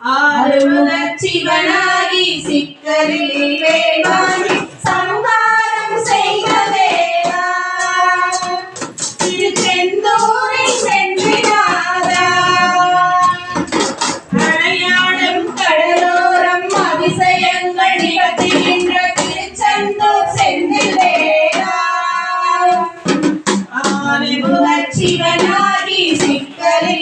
ആറുമുഖ ശിവനായി സിക്കറിലെ വേവാൻ ശിവനായി സിക്കലിൽ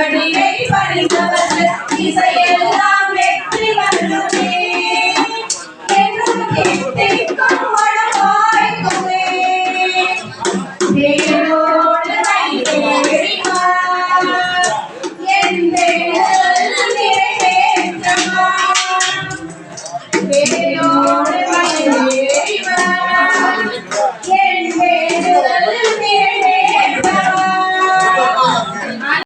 Bernie, anybody, nobody.